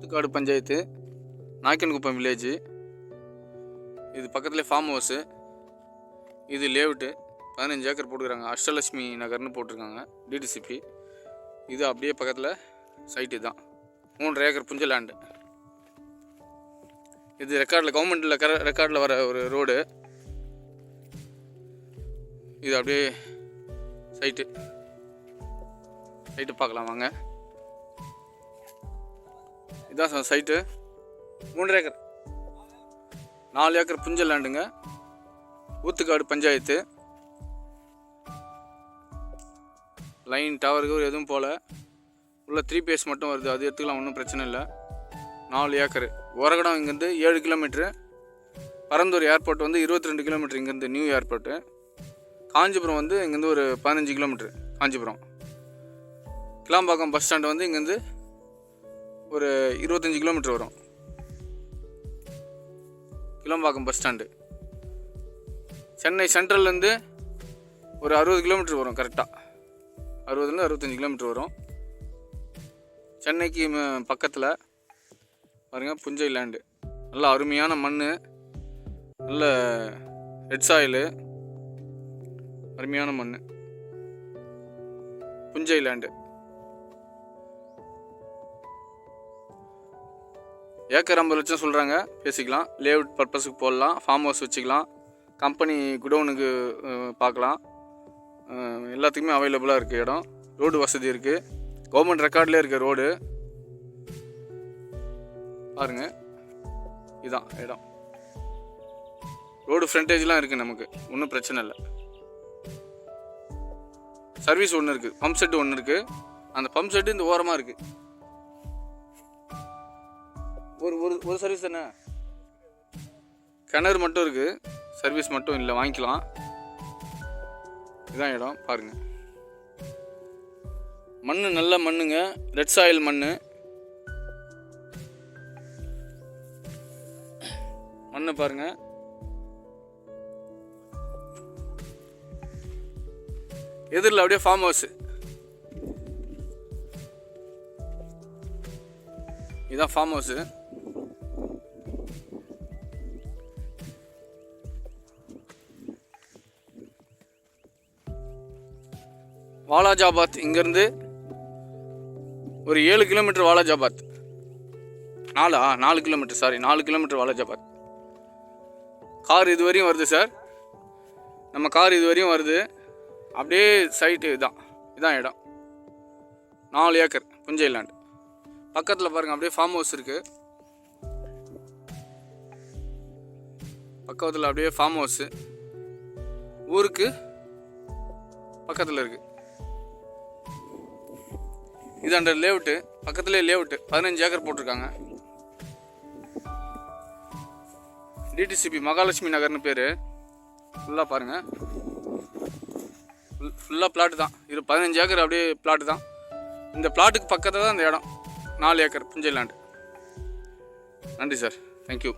Oothukkadu panchayat நாய்க்கன்குப்பம் village இது பக்கத்துலேயே farm house இது லேவுட்டு பதினஞ்சு ஏக்கர் போட்டுக்கிறாங்க. அஷ்டலட்சுமி நகர்னு போட்டிருக்காங்க டிடிசிபி இது அப்படியே பக்கத்தில் சைட்டு தான். மூன்றரை ஏக்கர் புஞ்ச லேண்டு இது ரெக்கார்டில் கவர்மெண்ட்டில் கர ரெக்கார்டில் வர ஒரு ரோடு இது அப்படியே சைட்டு சைட்டு பார்க்கலாம் வாங்க. இதான் சார் சைட்டு. மூன்று ஏக்கர். நாலு ஏக்கர் புஞ்ச லேண்டுங்க. ஊத்துக்காடு பஞ்சாயத்து. லைன் டவருக்கு எதுவும் போகல உள்ள த்ரீ பேஸ் மட்டும் வருது. அது எடுத்துக்கலாம் ஒன்றும் பிரச்சனை இல்லை. நாலு ஏக்கர். உரகடம் இங்கேருந்து ஏழு கிலோமீட்ரு. பரந்தூர் ஏர்போர்ட் வந்து இருபத்தி ரெண்டு கிலோமீட்டர் இங்கேருந்து நியூ ஏர்போர்ட்டு. காஞ்சிபுரம் வந்து இங்கேருந்து ஒரு பதினஞ்சு kilometre. Kanchipuram. Kilambakkam bus stand வந்து இங்கேருந்து ஒரு இருபத்தஞ்சி கிலோமீட்டர் வரும். கிளம்பாக்கம் பஸ் ஸ்டாண்டு சென்னை சென்ட்ரல்லேருந்து ஒரு அறுபது கிலோமீட்டர் வரும் கரெக்டாக அறுபதுலேருந்து அறுபத்தஞ்சி கிலோமீட்டர் வரும். சென்னைக்கு பக்கத்தில் பாருங்கள் புஞ்சை லேண்டு நல்ல அருமையான மண் நல்ல ரெட் சாயிலு அருமையான மண் புஞ்சை லேண்டு ஏக்கர் ஐம்பது லட்சம் சொல்கிறாங்க பேசிக்கலாம். லேஅவுட் பர்பஸுக்கு போடலாம். ஃபார்ம் ஹவுஸ் வச்சுக்கலாம். கம்பெனி குடோனுக்கு பார்க்கலாம். எல்லாத்துக்குமே அவைலபிளாக இருக்குது இடம். ரோடு வசதி இருக்குது கவர்மெண்ட் ரெக்கார்ட்லேயே இருக்குது ரோடு. பாருங்க. இதுதான் இடம். ரோடு ஃப்ரண்டேஜ்லாம் இருக்குது நமக்கு. ஒன்றும் பிரச்சனை இல்லை. சர்வீஸ் ஒன்று இருக்குது பம்ப் செட்டு ஒன்று இருக்குது அந்த பம்ப் செட்டு இந்த ஓரமாக இருக்குது ஒரு ஒரு ஒரு சர்வீஸ் தானே? கிணறு மட்டும் இருக்குது சர்வீஸ் மட்டும் இல்லை வாங்கிக்கலாம். இதான் இடம் பாருங்க. மண் நல்ல மண்ணுங்க. ரெட் சாயில் மண் மண்ணை பாருங்க. எதிரில் அப்படியே ஃபார்ம் ஹவுஸ் இதான் ஃபார்ம் ஹவுஸு வாலாஜாபாத் இங்கேருந்து ஒரு ஏழு கிலோமீட்டர் வாலாஜாபாத். நாலா நாலு கிலோமீட்டர் சாரி நாலு கிலோமீட்டர் வாலாஜாபாத். கார் இது வரையும் வருது சார் நம்ம கார் இது வரையும் வருது. அப்படியே சைட்டு இதுதான் இதுதான் இடம். நாலு ஏக்கர் புஞ்சை லேண்ட் பக்கத்தில் பாருங்கள் அப்படியே ஃபார்ம் ஹவுஸ் இருக்குது பக்கத்தில் அப்படியே ஃபார்ம் ஹவுஸு ஊருக்கு பக்கத்தில் இருக்குது இது அந்த லேவுட்டு பக்கத்துலேயே லேவுட்டு பதினஞ்சு ஏக்கர் போட்டிருக்காங்க. டிடிசிபி மகாலட்சுமி நகர்னு பேர். ஃபுல்லாக பாருங்கள் ஃபுல் ஃபுல்லாக பிளாட்டு தான். இது பதினஞ்சு ஏக்கர் அப்படியே பிளாட்டு தான். இந்த பிளாட்டுக்கு பக்கத்தில் தான் இந்த இடம். நாலு ஏக்கர் புஞ்சை லேண்டு நன்றி சார். Thank you